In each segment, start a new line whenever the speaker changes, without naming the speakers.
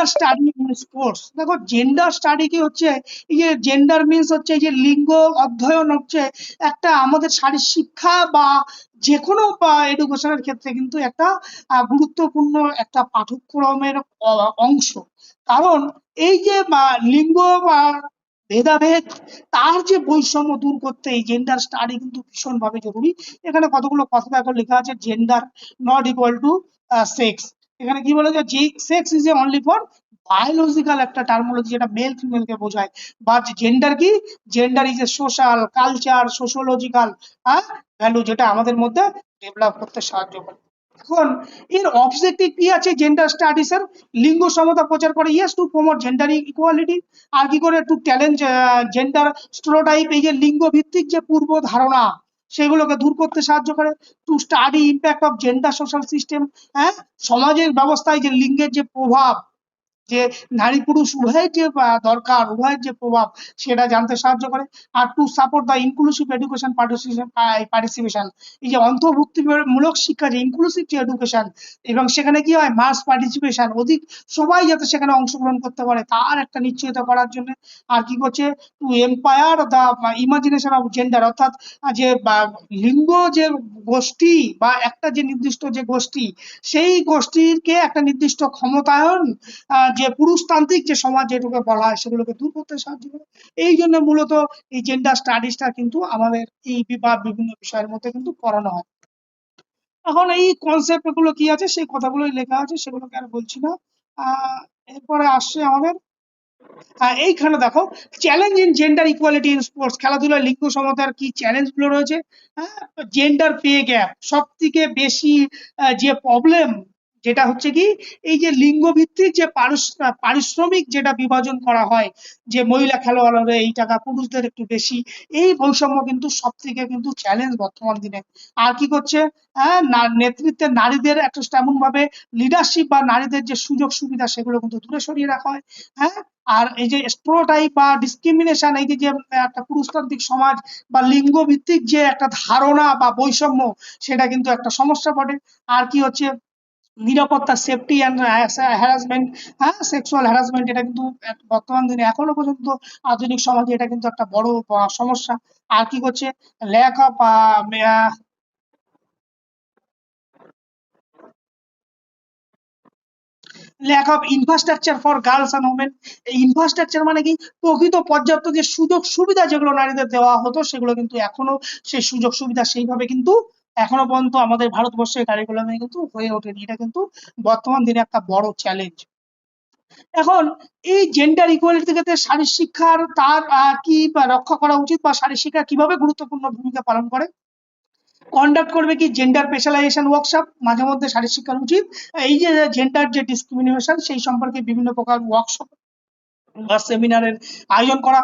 Gender study in sports দেখো gender study কি হচ্ছে? এই যে জেন্ডার মিন্স হচ্ছে যে লিঙ্গ অধ্যয়ন হচ্ছে একটা আমাদের শারীর শিক্ষা বা যে কোনো এডুকেশনের ক্ষেত্রে কিন্তু একটা গুরুত্বপূর্ণ একটা পাঠ্যক্রমের অংশ। কারণ এই যে লিঙ্গ বা ভেদাভেদ, তার যে বৈষম্য দূর করতে এই জেন্ডার স্টাডি কিন্তু ভীষণভাবে জরুরি। এখানে কতগুলো কথা দেখো লেখা আছে? Gender not equal to sex এখানে কি বলে যে sex is a only for biological একটা টার্মোলজি যেটা মেল ফিমেল কে বোঝায়। বা জেন্ডার কি? Gender is a social culture sociological হ্যাঁ? ভ্যালু যেটা আমাদের মধ্যে ডেভেলপ করতে সাহায্য করে। এখন, এর অবজেক্টিভ কি আছে? জেন্ডার স্টাডিজ এর লিঙ্গ সমতা প্রচার করে। Yes to promote gender equality আর কি করে? টু চ্যালেঞ্জ জেন্ডার স্টোরোটাইপ এই যে লিঙ্গ ভিত্তিক যে পূর্ব ধারণা সেগুলোকে দূর করতে সাহায্য করে to study impact of gender social system হ্যাঁ? সমাজের ব্যবস্থায় যে লিঙ্গের যে প্রভাব যে নারী পুরুষ উভয়ের যে দরকার, উভয়ের যে প্রভাব, সেটা জানতে সাহায্য করে। আর to support the inclusive education participation এই যে অন্তর্ভুক্তিমূলক শিক্ষা যে ইনক্লুসিভ যে এডুকেশন এবং সেখানে কি হয়? মাস পার্টিসিপেশন অধিক সবাই যাতে সেখানে অংশগ্রহণ করতে পারে, তার একটা নিশ্চয়তা করার জন্য। আর কি করছে? To empire the imagination of gender অর্থাৎ যে লিঙ্গ যে গোষ্ঠী বা একটা যে নির্দিষ্ট যে গোষ্ঠী, সেই গোষ্ঠীকে একটা নির্দিষ্ট ক্ষমতায়ন যে পুরুষতান্ত্রিক যে সমাজ যেটুকে বলা হয়, সেগুলোকে দূর করতে সাহায্য করে। এই জন্য মূলত এই জেন্ডার স্টাডিজটা কিন্তু আমাদের এই বিভাগ বিভিন্ন বিষয়ের মধ্যে কিন্তু পড়ানো হয়। এখন এই কনসেপ্টগুলো কি আছে? সেই কথাগুলোই লেখা আছে, সেগুলোকে আর বলছি না। এরপরে আসছে আমাদের এইখানে দেখো challenge in gender equality in sports লিঙ্গ সমতার কি চ্যালেঞ্জগুলো রয়েছে? হ্যাঁ জেন্ডার পে গ্যাপ সব থেকে বেশি যে প্রবলেম যেটা হচ্ছে কি, এই যে লিঙ্গ ভিত্তিক যে পারিশ্রমিক যেটা বিভাজন করা হয়, যে মহিলা খেলোয়াড়রা এই টাকা, পুরুষদের একটু বেশি, এই বৈষম্য কিন্তু সব থেকে কিন্তু চ্যালেঞ্জ বর্তমান দিনে। আর কি করছে? হ্যাঁ নেতৃত্বে নারীদের একটা তেমন ভাবে লিডারশিপ বা নারীদের যে সুযোগ সুবিধা সেগুলো কিন্তু দূরে সরিয়ে রাখা হয়। হ্যাঁ আর এই যে স্টোটাইপ বা ডিসক্রিমিনেশন এই যে একটা পুরুষতান্ত্রিক সমাজ বা লিঙ্গ ভিত্তিক যে একটা ধারণা বা বৈষম্য, সেটা কিন্তু একটা সমস্যা বটে। আর কি হচ্ছে, নিরাপত্তা সেফটি অ্যান্ড হ্যারাসমেন্ট হ্যাঁ সেক্সুয়াল হ্যারাসমেন্ট এটা কিন্তু বর্তমান দিনে এখনও পর্যন্ত আধুনিক সমাজে এটা কিন্তু একটা বড় সমস্যা। আর কি করছে lack of lack of infrastructure for girls and women এই ইনফ্রাস্ট্রাকচার মানে কি? প্রকৃত পর্যাপ্ত যে সুযোগ সুবিধা যেগুলো নারীদের দেওয়া হতো, সেগুলো কিন্তু এখনও, সেই সুযোগ সুবিধা সেইভাবে কিন্তু এখনও পর্যন্ত আমাদের ভারতবর্ষের কারিকুলামে কিন্তু হয়ে ওঠেনি। এটা কিন্তু বর্তমান দিনে একটা বড় চ্যালেঞ্জ এখন এই জেন্ডার ইকুয়ালিটি ক্ষেত্রে শারীর শিক্ষার তার কি রক্ষা করা উচিত বা শারীর শিক্ষা কীভাবে গুরুত্বপূর্ণ ভূমিকা পালন করে? কন্ডাক্ট করবে কি জেন্ডার স্পেশালাইজেশন ওয়ার্কশপ মাঝে মধ্যে শারীর শিক্ষার উচিত। এই যে জেন্ডার যে ডিসক্রিমিনেশন সেই সম্পর্কে বিভিন্ন প্রকার ওয়ার্কশপ বা সেমিনারের আয়োজন করা।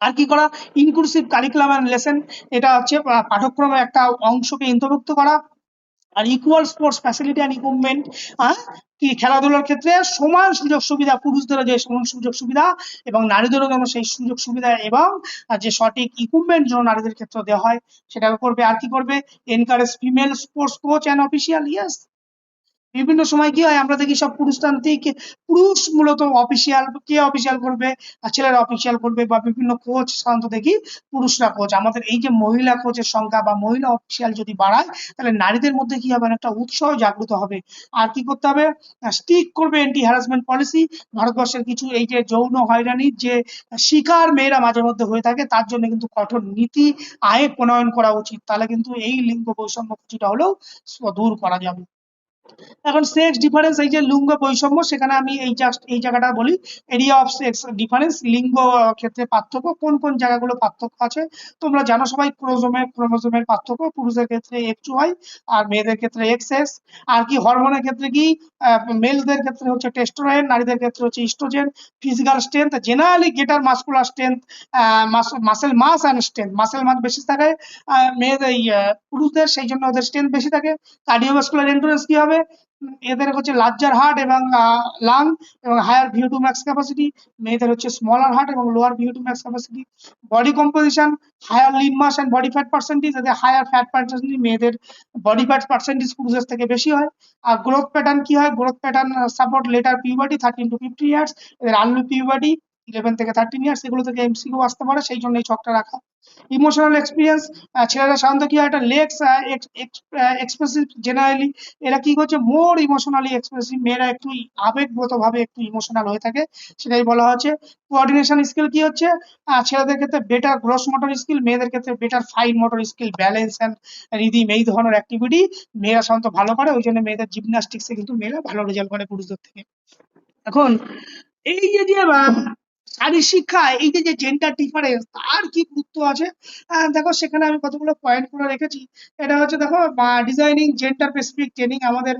আর কি করা? ইনক্লুসিভ কারিকুলাম অ্যান্ড লেসন এটা হচ্ছে পাঠ্যক্রমের একটা অংশকে অন্তর্ভুক্ত করা। আর equal sports facility and equipment কি খেলাধুলার ক্ষেত্রে সমান সুযোগ সুবিধা, পুরুষদেরও যে সমান সুযোগ সুবিধা এবং নারীদেরও যেন সেই সুযোগ সুবিধা এবং যে সঠিক ইকুইপমেন্ট যেন নারীদের ক্ষেত্রে দেওয়া হয় সেটা করবে আর কি করবে? Encourage female sports coach and official yes বিভিন্ন সময় কি হয়, আমরা দেখি সব পুরুষতান্ত্রিক পুরুষ মূলত অফিসিয়াল কে অফিসিয়াল করবে আর ছেলেরা অফিসিয়াল করবে বা বিভিন্ন কোচ সাধারণত দেখি পুরুষরা কোচ আমাদের এই যে মহিলা কোচের সংখ্যা বা মহিলা অফিসিয়াল যদি বাড়ায়, তাহলে নারীদের মধ্যে কি হবে? একটা উৎসাহ জাগ্রত হবে। আর কি করতে হবে? স্টিক করবে অ্যান্টি হ্যারাসমেন্ট পলিসি ভারতবর্ষের কিছু এই যে যৌন হয়রানির যে শিকার মেয়েরা মাঝে মধ্যে হয়ে থাকে, তার জন্য কিন্তু কঠোর নীতি আয়ে প্রণয়ন করা উচিত। তাহলে কিন্তু এই লিঙ্গ বৈষম্য কিছুটা হলেও দূর করা যাবে। এখন সেক্স ডিফারেন্স এই যে লিঙ্গ বৈষম্য, সেখানে আমি এই জাস্ট এই জায়গাটা বলি। এরিয়া অফ সেক্স ডিফারেন্স লিঙ্গ ক্ষেত্রে পার্থক্য, কোন কোন জায়গাগুলো পার্থক্য আছে, তোমরা জানো সবাই, ক্রোমোজোমের ক্রোমোজোমের পার্থক্য, পুরুষের ক্ষেত্রে এক্স ওয়াই আর মেয়েদের ক্ষেত্রে এক্স এস আর কি হরমোনের ক্ষেত্রে কি মেলদের ক্ষেত্রে হচ্ছে টেস্টোস্টেরন নারীদের ক্ষেত্রে হচ্ছে oestrogen physical strength generally greater muscular strength muscle mass and strength muscle mass বেশি থাকে মেয়েদের পুরুষদের, সেই জন্য ওদের স্ট্রেংথ বেশি থাকে। কার্ডিওভাস্কুলার এন্ডুরেন্স কি হবে? এদের হচ্ছে লার্জার হার্ট এবং লাং এবং higher V O two max capacity মেয়েদের হচ্ছে স্মলার হার্ট এবং lower V O two max capacity body composition higher lean mass and body fat percentage এদের হায়ার ফ্যাট পার্সেন্টেজ মেয়েদের বডি ফ্যাট পার্সেন্টেজ পুরুষের থেকে বেশি হয়। আর গ্রোথ প্যাটার্ন কি হয়? Growth pattern support later puberty thirteen to fifty years এদের আর্লি পিউবার্টি ইলেভেন থেকে থার্টিন ইয়ার্স এগুলো থেকে এমসিকিউ আসতে পারে, সেই জন্য এই ছকটা রাখা। ইমোশনাল এক্সপিরিয়েন্স ছেলেরা সাধারণত কি একটা লেক্স এক্সপ্রেসিভ জেনারেলি এরা কি করছে? মোর ইমোশনালি এক্সপ্রেসিভ মেয়েরা একটু আবেগগত ভাবে একটু ইমোশনাল হয়ে থাকে। সেটাই বলা হচ্ছে। কোঅর্ডিনেশন স্কিল কি হচ্ছে? ছেলেদের ক্ষেত্রে বেটার গ্রস মোটর স্কিল মেয়েদের ক্ষেত্রে better fine motor skill balance and rhythm এই ধরনের অ্যাক্টিভিটি মেয়েরা সাধারণত ভালো করে। ওই জন্য মেয়েদের জিমন্যাস্টিক্সে কিন্তু মেয়েরা ভালো রেজাল্ট করে পুরুষদের থেকে। এখন এই যে যে আহ, শারীর শিক্ষা এই যে যে জেন্ডার ডিফারেন্স তার কি গুরুত্ব আছে? দেখো সেখানে আমি কতগুলো পয়েন্ট করে রেখেছি। এটা হচ্ছে দেখো ডিজাইনিং জেন্ডার স্পেসিফিক ট্রেনিং আমাদের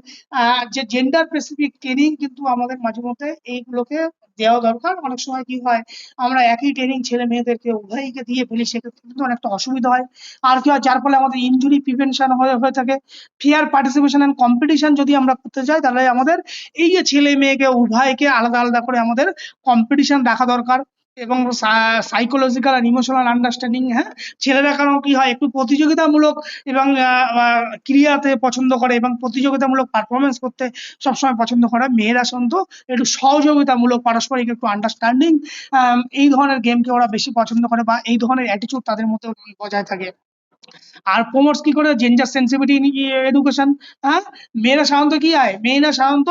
যে জেন্ডার স্পেসিফিক ট্রেনিং কিন্তু আমাদের মাঝে মধ্যে এইগুলোকে দেওয়া দরকার। অনেক সময় কি হয় আমরা একই ট্রেনিং ছেলে মেয়েদেরকে উভয়কে দিয়ে ফেলি সেক্ষেত্রে কিন্তু অনেকটা অসুবিধা হয়। আর কি হয় যার ফলে আমাদের ইঞ্জুরি প্রিভেনশন হয়ে হয়ে থাকে। ফেয়ার পার্টিসিপেশন এন্ড কম্পিটিশন যদি আমরা করতে চাই তাহলে আমাদের এই যে ছেলে মেয়েকে উভয়কে আলাদা আলাদা করে আমাদের কম্পিটিশন রাখা দরকার। এবং সাইকোলজিক্যাল আর ইমোশনাল আন্ডারস্ট্যান্ডিং হ্যাঁ? ছেলেরা কারণ কি হয়? একটু প্রতিযোগিতামূলক এবং ক্রিয়াতে পছন্দ করে এবং প্রতিযোগিতামূলক পারফরমেন্স করতে সবসময় পছন্দ করে। মেয়েরা সন্ত একটু সহযোগিতামূলক, পারস্পরিক একটু আন্ডারস্ট্যান্ডিং এই ধরনের গেমকে ওরা বেশি পছন্দ করে বা এই ধরনের অ্যাটিচিউড তাদের মধ্যে বজায় থাকে। আর প্রমোটস কি করে? জেন্ডার সেন্সিটিভিটি এডুকেশন হ্যাঁ? মেয়েরা সাধারণত কি হয় মেয়েরা সাধারণত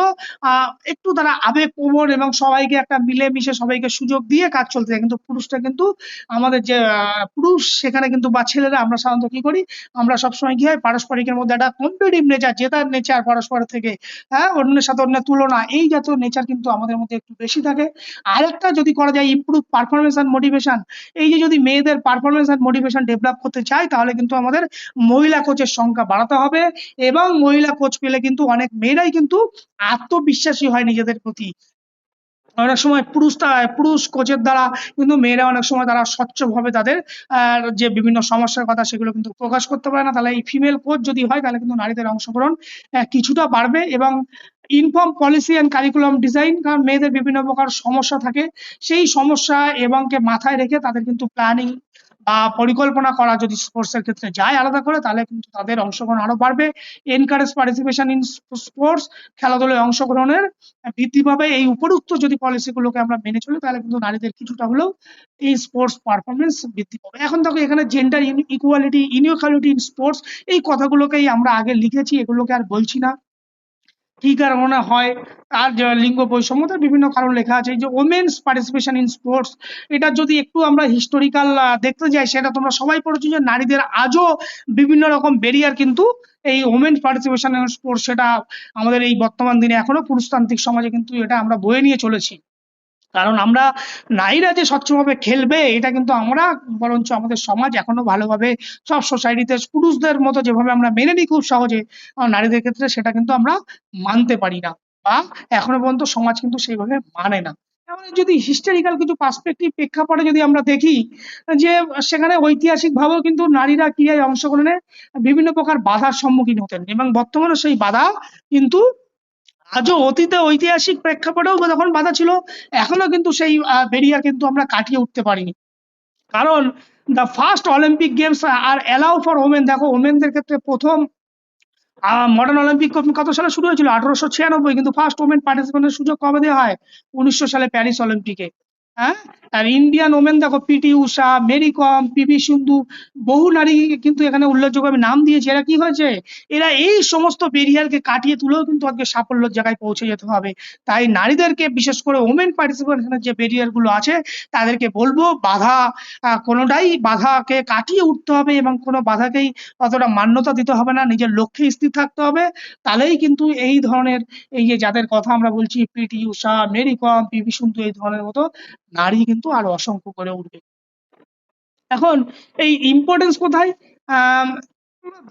একটু তারা আবেগ প্রবণ এবং সবাইকে একটা মিলেমিশে সবাইকে সুযোগ দিয়ে কাজ চলতে যায় কিন্তু পুরুষটা কিন্তু আমাদের যে পুরুষ, সেখানে কিন্তু বা ছেলেরা আমরা সাধারণত কি করি? আমরা সবসময় কি হয়? পারস্পরিকের মধ্যে একটা কম্পিটিভ নেচার জেতার নেচার পরস্পর থেকে হ্যাঁ? অন্যের সাথে অন্যের তুলনা, এই জাতীয় নেচার কিন্তু আমাদের মধ্যে একটু বেশি থাকে। আরেকটা যদি করা যায় ইমপ্রুভ পারফরমেন্স অ্যান্ড মোটিভেশন এই যে যদি মেয়েদের পারফরমেন্স অ্যান্ড মোটিভেশন ডেভেলপ করতে চাই তাহলে কিন্তু আমাদের মহিলা কোচের সংখ্যা বাড়াতে হবে এবং মহিলা কোচ পেলে কিন্তু অনেক মেয়েরাই কিন্তু আত্মবিশ্বাসী হয় নিজেদের প্রতি। অনেক সময় পুরুষ পুরুষ কোচের দ্বারা কিন্তু মেয়েরা অনেক সময় তারা স্বচ্ছভাবে তাদের যে বিভিন্ন সমস্যার কথা সেগুলো কিন্তু প্রকাশ করতে পারে না। তাহলে এই ফিমেল কোচ যদি হয় তাহলে কিন্তু নারীদের অংশগ্রহণ কিছুটা বাড়বে এবং inform policy and curriculum design কারণ মেয়েদের বিভিন্ন প্রকার সমস্যা থাকে। সেই সমস্যা এবং কে মাথায় রেখে তাদের কিন্তু প্ল্যানিং পরিকল্পনা করা যদি স্পোর্টস এর ক্ষেত্রে যায় আলাদা করে, তাহলে কিন্তু তাদের অংশগ্রহণ আরও বাড়বে। এনকারেজ পার্টিসিপেশন ইন স্পোর্টস খেলাধুলায় অংশগ্রহণের বৃদ্ধি পাবে। এই উপরুক্ত যদি পলিসিগুলোকে আমরা মেনে চলি, তাহলে কিন্তু নারীদের কিছুটা হলেও এই স্পোর্টস পারফরমেন্স বৃদ্ধি পাবে। এখন দেখো, এখানে gender equality inequality in sports এই কথাগুলোকেই আমরা আগে লিখেছি, এগুলোকে আর বলছি না। কি কারণে হয়? আর লিঙ্গ বৈষম্যতার বিভিন্ন কারণ লেখা আছে। এই যে ওমেন্স পার্টিসিপেশন ইন স্পোর্টস এটা যদি একটু আমরা হিস্টোরিক্যাল দেখতে যাই, সেটা তোমরা সবাই পড়েছো যে নারীদের আজও বিভিন্ন রকম ব্যারিয়ার কিন্তু এই ওমেন পার্টিসিপেশন ইন স্পোর্টস সেটা আমাদের এই বর্তমান দিনে এখনও পুরুষতান্ত্রিক সমাজে কিন্তু এটা আমরা বয়ে নিয়ে চলেছি। কারণ আমরা নারীরা যে স্বচ্ছভাবে খেলবে, এটা কিন্তু আমরা বরঞ্চ আমাদের সমাজ এখনও ভালোভাবে সব সোসাইটিতে পুরুষদের মতো যেভাবে আমরা মেনে নিই খুব সহজে নারীদের ক্ষেত্রে সেটা কিন্তু আমরা মানতে পারি না বা এখনও পর্যন্ত সমাজ কিন্তু সেইভাবে মানে না। যদি হিস্টোরিক্যাল কিছু পার্সপেক্টিভ প্রেক্ষাপটে যদি আমরা দেখি, যে সেখানে ঐতিহাসিক ভাবেও কিন্তু নারীরা ক্রীড়ায় অংশগ্রহণে বিভিন্ন প্রকার বাধার সম্মুখীন হতেন এবং বর্তমানে সেই বাধা কিন্তু আজও অতীতে ঐতিহাসিক প্রেক্ষাপটেও যখন বাধা ছিল, এখনও কিন্তু সেই বেরিয়ার কিন্তু আমরা কাটিয়ে উঠতে পারিনি। কারণ the first Olympic games are allow for women দেখো ওমেনদের ক্ষেত্রে প্রথম মডার্ন অলিম্পিক কত সালে শুরু হয়েছিল? আঠারোশো ছিয়ানব্বই, কিন্তু ফার্স্ট ওমেন পার্টিসিপেন্টের সুযোগ কবে দেওয়া হয়? উনিশশো সালে প্যারিস অলিম্পিকে হ্যাঁ? আর ইন্ডিয়ান ওমেন দেখো পিটি উষা মেরি কম পিভি সিন্ধু বহু নারী কিন্তু এখানে উল্লেখযোগ্য আমি নাম দিয়েছি। এরা কি হয়েছে? এরা এই সমস্ত বেরিয়ারকে কাটিয়ে তুলেও কিন্তু আজকে সাফল্যের জায়গায় পৌঁছে যেতে হবে। তাই নারীদেরকে, বিশেষ করে ওমেন পার্টিসিপেশনের যে বেরিয়ারগুলো আছে, তাদেরকে বলব, বাধা কোনোটাই বাধাকে কাটিয়ে উঠতে হবে এবং কোনো বাধাকেই অতটা মান্যতা দিতে হবে না। নিজের লক্ষ্যে স্থির থাকতে হবে। তাহলেই কিন্তু এই ধরনের, এই যে যাদের কথা আমরা বলছি পিটি উষা মেরি কম পিভি সিন্ধু এই ধরনের মতো নারী কিন্তু আরও অসংখ্য করে উঠবে। এখন এই ইম্পর্টেন্স কোথায়?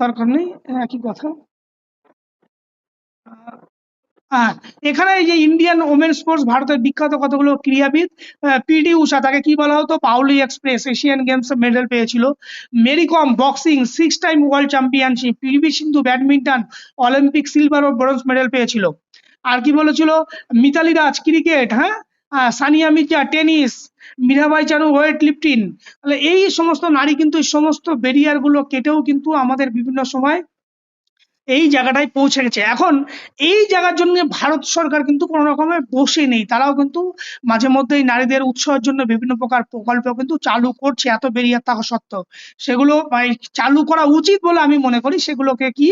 দরকার নেই একই কথা। হ্যাঁ এখানে যে ইন্ডিয়ান ওমেন স্পোর্টস ভারতের বিখ্যাত কতগুলো ক্রীড়াবিদ পিডি উষা, তাকে কি বলা হতো? Payyoli express Asian games medal পেয়েছিল। Mary Kom boxing six time world championship PV Sindhu badminton Olympic silver ও ব্রোঞ্জ মেডেল পেয়েছিল। আর কি বলেছিল? মিতালি রাজ ক্রিকেট হ্যাঁ? Sania Mirza, tennis, Mirabai Chanu, weight lifting. তাহলে এই সমস্ত নারী কিন্তু এই সমস্ত ব্যারিয়ারগুলো কেটেও কিন্তু আমাদের বিভিন্ন সময় এই জায়গাটায় পৌঁছে গেছে। এখন এই জায়গার জন্য ভারত সরকার কিন্তু কোনো রকমে বসে নেই। তারাও কিন্তু মাঝে মধ্যেই নারীদের উৎসাহের জন্য বিভিন্ন প্রকার প্রকল্প কিন্তু চালু করছে এত বেরিয়ে থাকা সত্ত্বেও। সেগুলো চালু করা উচিত বলে আমি মনে করি। সেগুলোকে কি?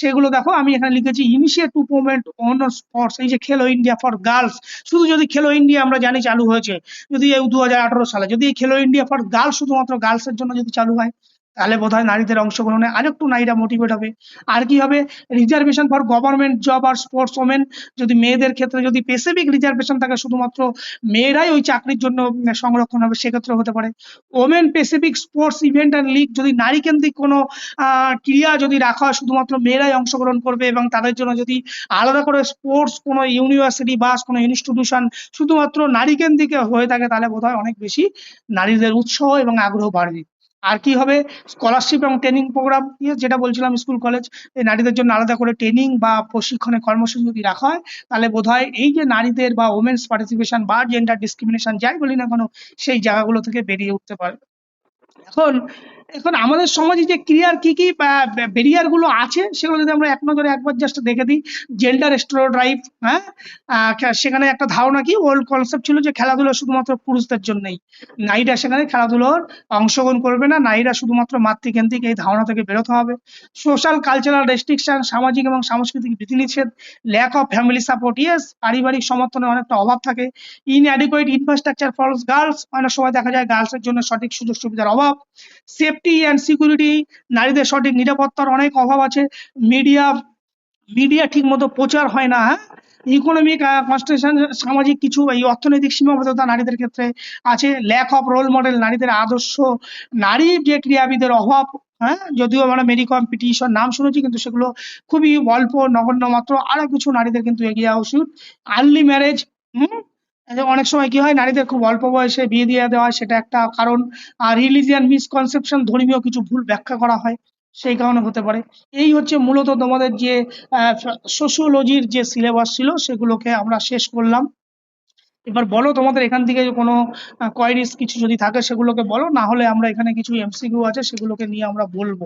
সেগুলো দেখো, আমি এখানে লিখেছি initiate to movement on sports এই যে খেলো ইন্ডিয়া ফর গার্লস। শুধু যদি খেলো ইন্ডিয়া আমরা জানি চালু হয়েছে, যদি দু সালে। যদি খেলো ইন্ডিয়া ফর গার্লস শুধুমাত্র গার্লসের জন্য যদি চালু হয় তাহলে বোধ হয় নারীদের অংশগ্রহণে আরেকটু নারীরা মোটিভেট হবে। আর কি হবে? রিজার্ভেশন ফর গভর্নমেন্ট জব আর স্পোর্টস ওমেন যদি মেয়েদের ক্ষেত্রে যদি স্পেসিফিক রিজার্ভেশন থাকে, শুধুমাত্র মেয়েরাই ওই চাকরির জন্য সংরক্ষণ হবে সেক্ষেত্রে হতে পারে। Women specific sports event and league যদি নারী কেন্দ্রিক কোনো ক্রিয়া যদি রাখা হয়, শুধুমাত্র মেয়েরাই অংশগ্রহণ করবে এবং তাদের জন্য যদি আলাদা করে স্পোর্টস কোনো ইউনিভার্সিটি বা কোনো ইনস্টিটিউশন শুধুমাত্র নারী কেন্দ্রিক হয়ে থাকে, তাহলে বোধহয় অনেক বেশি নারীদের উৎসাহ এবং আগ্রহ বাড়বে। আর কি হবে? স্কলারশিপ এবং ট্রেনিং প্রোগ্রাম যেটা বলছিলাম স্কুল কলেজ নারীদের জন্য আলাদা করে ট্রেনিং বা প্রশিক্ষণের কর্মসূচি যদি রাখা হয়, তাহলে বোধহয় এই যে নারীদের বা ওমেন্স পার্টিসিপেশন বা জেন্ডার ডিসক্রিমিনেশন যাই বলি না কেন, সেই জায়গাগুলো থেকে বেরিয়ে উঠতে পারবে। এখন এখন আমাদের সমাজে যে ক্রিয়ার কি কি ব্যারিয়ারগুলো আছে, সেগুলো যদি আমরা এক নজরে একবার জাস্ট দেখে দিই জেন্ডার স্টোরোটাইপ হ্যাঁ? সেখানে একটা ধারণা কি ওল্ড কনসেপ্ট ছিল যে খেলাধুলা শুধুমাত্র পুরুষদের জন্যই। নারীরা সেখানে খেলাধুলোর অংশগ্রহণ করবে না, নারীরা শুধুমাত্র মাতৃকেন্দ্রিক এই ধারণা থেকে বেরোতে হবে। সোশ্যাল কালচারাল রেস্ট্রিকশন সামাজিক এবং সাংস্কৃতিক বিধিনিষেধ lack of family support yes পারিবারিক সমর্থনের অনেকটা অভাব থাকে। ইনঅ্যাডিকুয়েট ইনফ্রাস্ট্রাকচার ফর গার্লস অনেক সময় দেখা যায় গার্লসের জন্য সঠিক সুযোগ সুবিধার অভাব সেফটি অ্যান্ড সিকিউরিটি নারীদের সঠিক নিরাপত্তার অনেক অভাব আছে। মিডিয়া মিডিয়া ঠিক মতো প্রচার হয় না হ্যাঁ? ইকোনমিক কনস্ট্রাকশন সামাজিক কিছু, এই অর্থনৈতিক সীমাবদ্ধতা নারীদের ক্ষেত্রে আছে। ল্যাক অফ রোল মডেল নারীদের আদর্শ, নারী যে ক্রীড়াবিদের অভাব হ্যাঁ? যদিও আমরা মেরি কম্পিটিশন নাম শুনেছি, কিন্তু সেগুলো খুবই অল্প, নগণ্য মাত্র। আরও কিছু নারীদের কিন্তু এগিয়ে আসা উচিত আর্লি ম্যারেজ হুম? অনেক সময় কি হয়, নারীদের খুব অল্প বয়সে বিয়ে দিয়ে দেওয়া সেটা একটা কারণ। আর রিলিজিয়ান মিসকনসেপশন ধর্মীয় কিছু ভুল ব্যাখ্যা করা হয়, সেই কারণে হতে পারে। এই হচ্ছে মূলত তোমাদের যে সোশিওলজির যে সিলেবাস ছিল, সেগুলোকে আমরা শেষ করলাম। এবার বলো তোমাদের এখান থেকে কোনো কোয়ারিজ কিছু যদি থাকে সেগুলোকে বলো, না হলে আমরা এখানে কিছু এমসিকিউ আছে সেগুলোকে নিয়ে আমরা বলব।